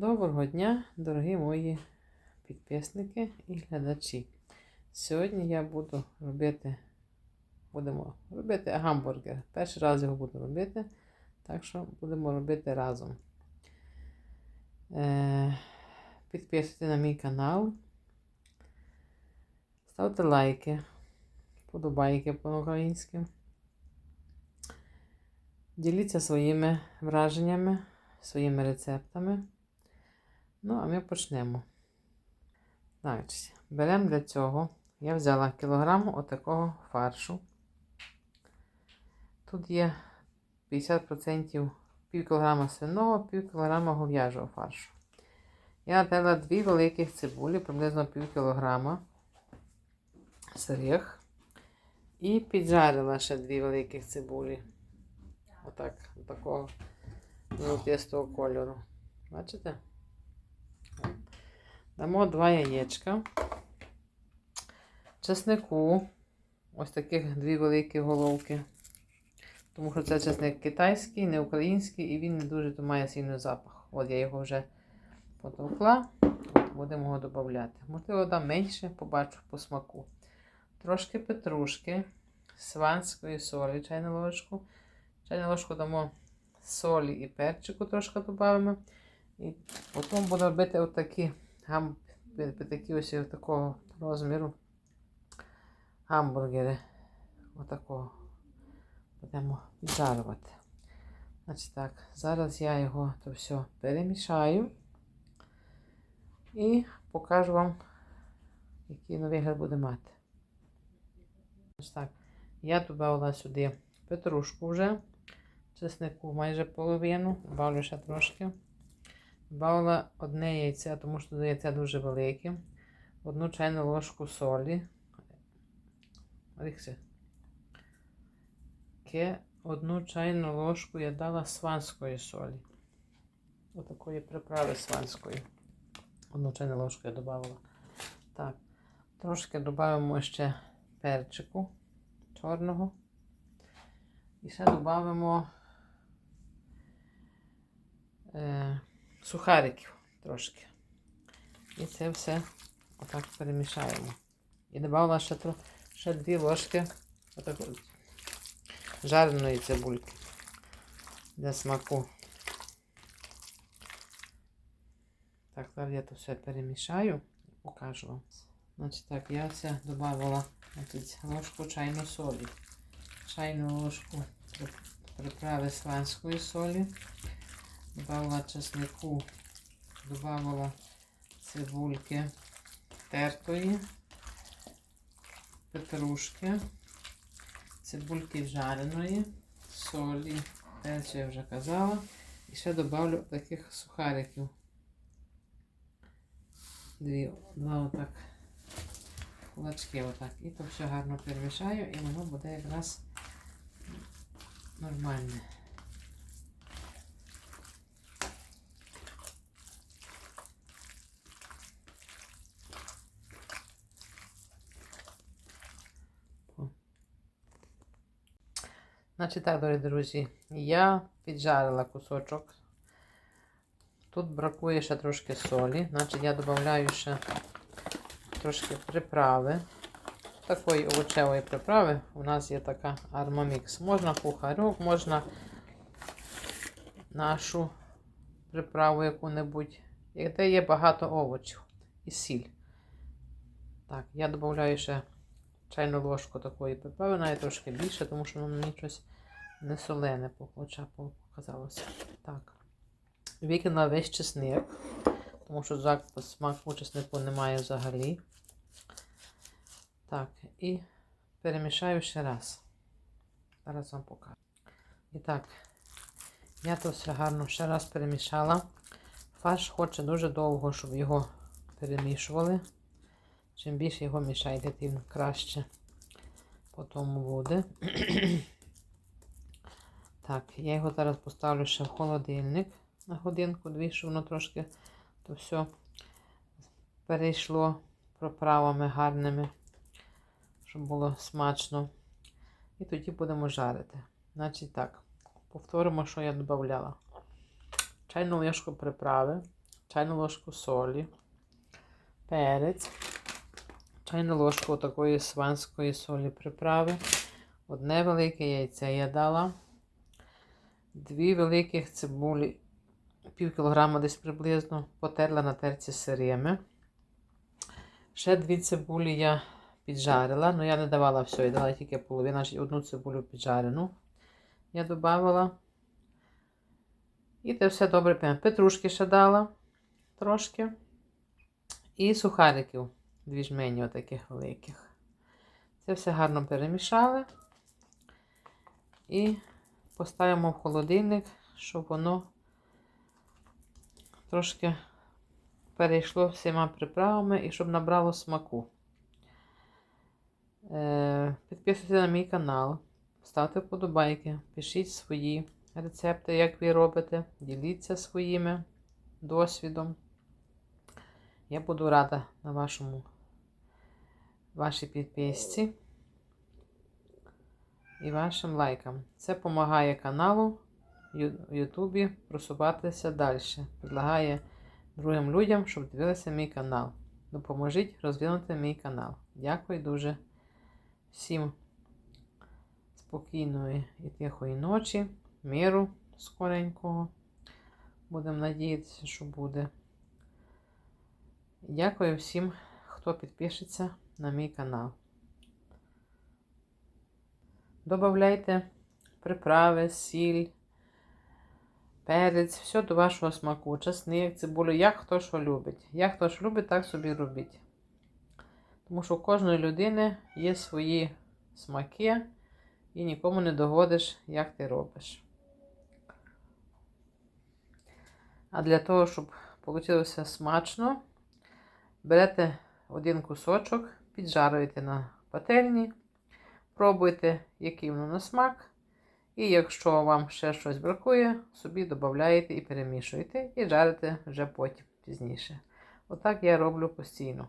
Доброго дня, дорогі мої підписники і глядачі. Сьогодні я буду робити, будемо робити гамбургер. Перший раз його буду робити, так що будемо робити разом. Е, підписуйтесь на мій канал, ставте лайки, подобайки по-українськи. Діліться своїми враженнями, своїми рецептами. Ну, а ми почнемо. Значить, беремо для цього. Я взяла кілограм отакого фаршу. Тут є 50% пів кілограма свиного, пів кілограма гов'яжого фаршу. Я дала дві великих цибулі, приблизно пів кілограма сирих. І піджарила ще дві великих цибулі. Отак, такого золотистого кольору. Бачите? Дамо два яєчка. Чеснику. Ось таких дві великі головки. Тому що це чесник китайський, не український, і він не дуже то має сильний запах. От я його вже потовкла. От будемо його додати. Можливо, дам менше, побачу по смаку. Трошки петрушки, сванської солі, чайну ложку. Чайну ложку дамо солі і перчику трошки додамо. І потім буду робити отакі гам... такі ось такого розміру гамбургери. Отакого будемо віджарувати. Значить так, зараз я його то все перемішаю і покажу вам, який на вигляд буде мати. Значить так, я додала сюди петрушку вже, чеснику майже половину, добавлю ще трошки. Добавила одне яйце, тому що яйце дуже велике. Одну чайну ложку солі. Одну чайну ложку я дала сванської солі. Отакої приправи сванської. Одну чайну ложку я додавала. Так. Трошки додаємо ще перчику чорного. І ще додамо. Е, сухариків трошки. І це все отак перемішаємо. І додала ще, ще дві ложки отак, жареної цибульки для смаку. Так, зараз я це все перемішаю і покажу вам. Значить так, я це додавала ложку чайну солі, чайну ложку приправи сланської солі. Добавила чеснику, добавила цибульки тертої, петрушки, цибульки жареної, солі, перцю я вже казала. І ще добавлю таких сухариків. Дві, два отак кулачки отак. І то все гарно перемішаю і воно буде якраз нормальне. Значить так, дорогі друзі, я піджарила кусочок. Тут бракує ще трошки солі. Значить, я додаю ще трошки приправи. Такої овочевої приправи. У нас є така армамікс. Можна кухарюк, можна нашу приправу яку-небудь. Де є багато овочів і сіль. Так, я додаю ще чайну ложку такої приправи, навіть трошки більше, тому що воно мені щось не солене хоча показалося. Так. Викинула весь чесник, тому що смаку чеснику немає взагалі. Так, і перемішаю ще раз. Зараз вам покажу. І так, я то все гарно ще раз перемішала. Фарш хоче дуже довго, щоб його перемішували. Чим більше його мішаєте, тим краще потім буде. так, я його зараз поставлю ще в холодильник на годинку-дві, щоб воно трошки то все перейшло проправами гарними, щоб було смачно. І тоді будемо жарити. Значить так, повторимо, що я додавала. Чайну ложку приправи, чайну ложку солі, перець, чайну ложку такої сванської солі приправи, одне велике яйце я дала, дві великих цибулі, пів кілограма десь приблизно, потерла на терці сирими. Ще дві цибулі я піджарила, але я не давала все, я дала тільки половину, значить одну цибулю піджарену. Я додавала. І це все добре. Петрушки ще дала трошки. І сухариків, дві жмені отаких великих. Це все гарно перемішали. І поставимо в холодильник, щоб воно трошки перейшло всіма приправами і щоб набрало смаку. Е, Підписуйтесь на мій канал, ставте вподобайки, пишіть свої рецепти, як ви робите, діліться своїми досвідом. Я буду рада на вашому, вашій підписці і вашим лайкам. Це допомагає каналу в Ютубі просуватися далі. Предлагає другим людям, щоб дивилися мій канал. Допоможіть розвинути мій канал. Дякую дуже всім спокійної і тихої ночі, миру скоренького. Будемо надіятися, що буде. Дякую всім, хто підпишеться на мій канал. Добавляйте приправи, сіль, перець, все до вашого смаку, часник, цибулю, як хто що любить. Як хто що любить, так собі робіть. Тому що у кожної людини є свої смаки, і нікому не догодиш, як ти робиш. А для того, щоб вийшло смачно, берете один кусочок, піджарюєте на пательні, пробуйте, який воно на смак. І якщо вам ще щось бракує, собі додаєте і перемішуєте, і жарите вже потім пізніше. Отак я роблю постійно.